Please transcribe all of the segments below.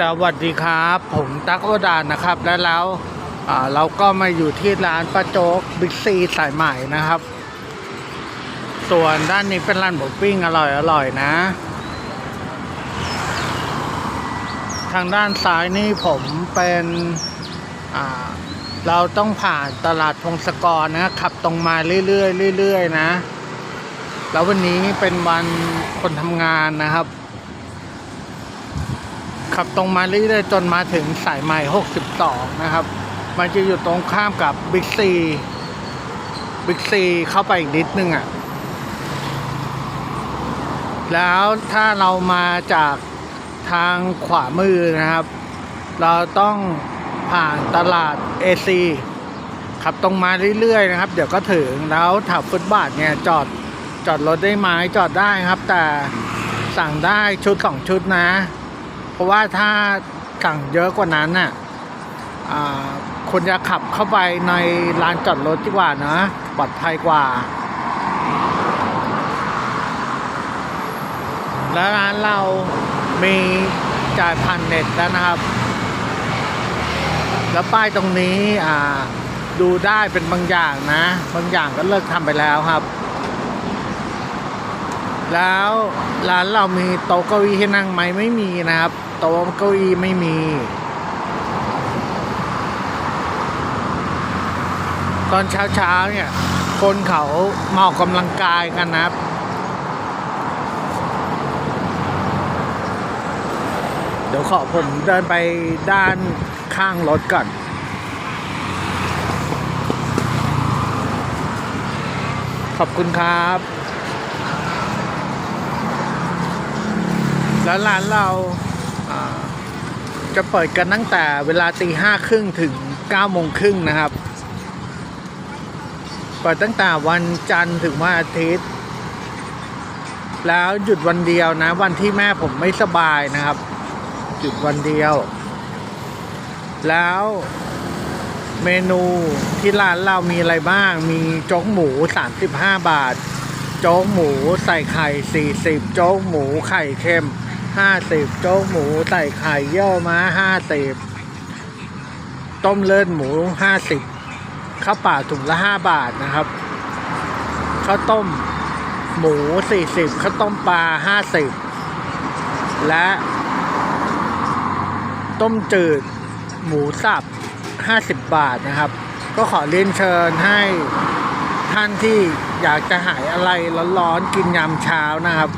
สวัสดีครับ ผมตั๊กโอดานนะครับ และแล้วเราก็มาอยู่ที่ร้านป้าโจ๊กบิ๊กซีสายใหม่นะครับ ส่วนด้านนี้เป็นร้านหมูปิ้งอร่อยอร่อยนะ ทางด้านซ้ายนี่ผมเป็นเราต้องผ่านตลาดพงศกรนะขับตรงมาเรื่อยๆเรื่อยๆนะ แล้ววันนี้เป็นวันคนทำงานนะครับ ขับตรงมาเรื่อยๆจนมาถึงสายใหม่ 62 นะครับ มันจะอยู่ตรงข้ามกับบิ๊กซีบิ๊กซีเข้าไปอีกนิดนึงอะ่ะ แล้วถ้าเรามาจากทางขวามือนะครับ เราต้องผ่านตลาดเอซีขับตรงมาเรื่อยๆนะครับ เดี๋ยวก็ถึงแล้วแถวฟุตบาทเนี่ยจอดจอดรถได้ไหมจอดได้ครับ แต่สั่งได้ชุดสองชุดนะ ราะว่าถ้าสั่งเยอะกว่านั้นน่ะคนจะขับเข้าไปในลานจอดรถดีกว่านะปลอดภัยกว่า แล้วร้านเรามีจ่ายผ่านเน็ตแล้วนะครับ แล้วป้ายตรงนี้ดูได้เป็นบางอย่างนะ บางอย่างก็เลิกทำไปแล้วครับ แล้วร้านเรามีโต๊ะเก้าอี้ให้นั่งไหมไม่มีนะครับ โต๊ะเก้าอี้ไม่มีตอนเช้าเช้าๆเนี่ย คนเขามาออกกำลังกายกันนะครับ เดี๋ยวขอผมเดินไปด้านข้างรถก่อน ขอบคุณครับ แล้วร้านเรา จะเปิดกันตั้งแต่เวลาตีห้าครึ่งถึงเก้าโมงครึ่งนะครับ เปิดตั้งแต่วันจันทร์ถึงวันอาทิตย์ แล้วหยุดวันเดียวนะ วันที่แม่ผมไม่สบายนะครับ หยุดวันเดียว แล้วเมนูที่ร้านเรามีอะไรบ้าง มีโจ๊กหมู 35 บาท โจ๊กหมูใส่ไข่ 40 โจ๊กหมูไข่เค็ม 50โจ๊กหมูใส่ไข่เยี่ยวม้า50ต้มเลือดหมู50ข้าวเปล่าถุงละ5บาทนะครับข้าวต้มหมู40ข้าวต้มปลา50และต้มจืดหมูสับ 50 บาทนะครับ ก็ขอเรียนเชิญให้ท่านที่อยากจะหายอะไรร้อนๆกินยามเช้านะครับ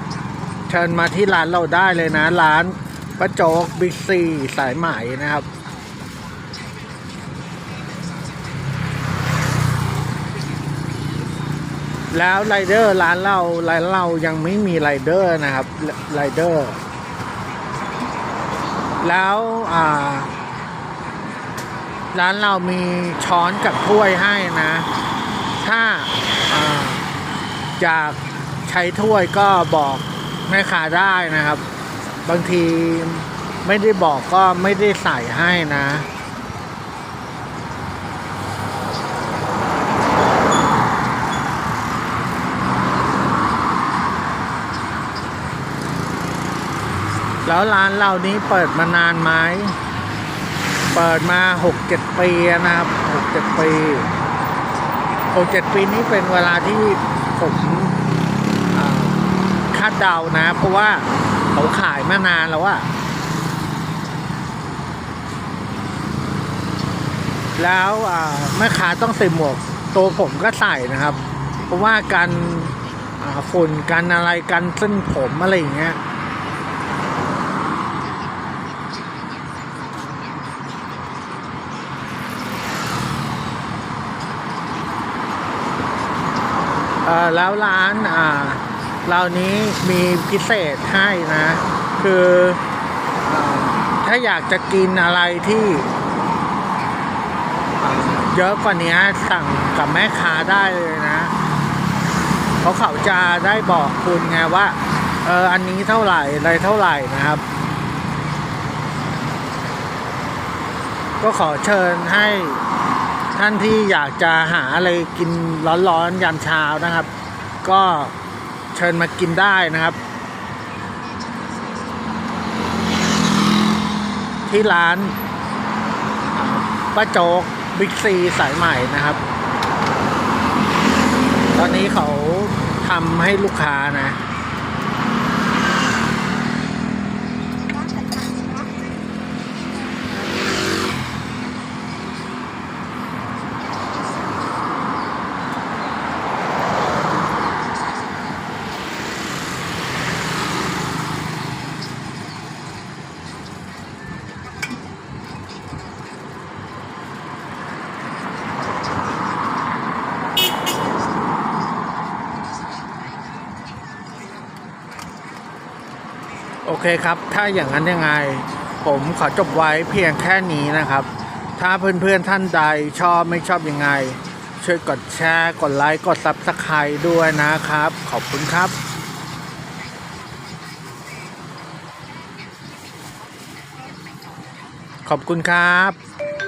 เชิญมาที่ร้านเราได้เลยนะ ร้านป้าโจกบิ๊กซีสายไหมนะครับแล้วไรเดอร์ร้านเราร้านเรายังไม่มีไรเดอร์นะครับไรเดอร์ แล้วอ่า ร้านเรามีช้อนกับถ้วยให้นะ ถ้าอาอยากใช้ถ้วยก็บอก แม่ค้าได้นะครับ บางทีไม่ได้บอกก็ไม่ได้ใส่ให้นะแล้วร้านเรานี้เปิดมานานไหม เปิดมาหกเจ็ดปีนะครับหกเจ็ดปีหกเจ็ดปีนี้เป็นเวลาที่ผมาดเดานะ เพราะว่าเขาขายมานานแล้วอะแล้วแม่ค้าต้องใส่หมวกตัวผมก็ใส่นะครับ เพราะว่าการฝุ่นกันอะไรกันเส้นผมอะไรอย่างเงี้ยแล้วร้านอ่า รานี้มีพิเศษให้นะ คือถ้าอยากจะกินอะไรที่เยอะกว่านี้สั่งกับแม่ค้าได้เลยนะ เพราะเขาจะได้บอกคุณไงว่า เอออันนี้เท่าไหร่อะไรเท่าไหร่นะครับ ก็ขอเชิญให้ท่านที่อยากจะหาอะไรกินร้อนๆยามเช้านะครับ ก็ เชิญมากินได้นะครับ ที่ร้านป้าโจ๊กบิ๊กซีสายใหม่นะครับ ตอนนี้เขาทำให้ลูกค้านะ โอเคครับ ถ้าอย่างนั้นยังไง ผมขอจบไว้เพียงแค่นี้นะครับ ถ้าเพื่อนๆท่านใดชอบไม่ชอบยังไง ช่วยกดแชร์ กดไลค์ กดซับสไครต์ด้วยนะครับ ขอบคุณครับขอบคุณครับ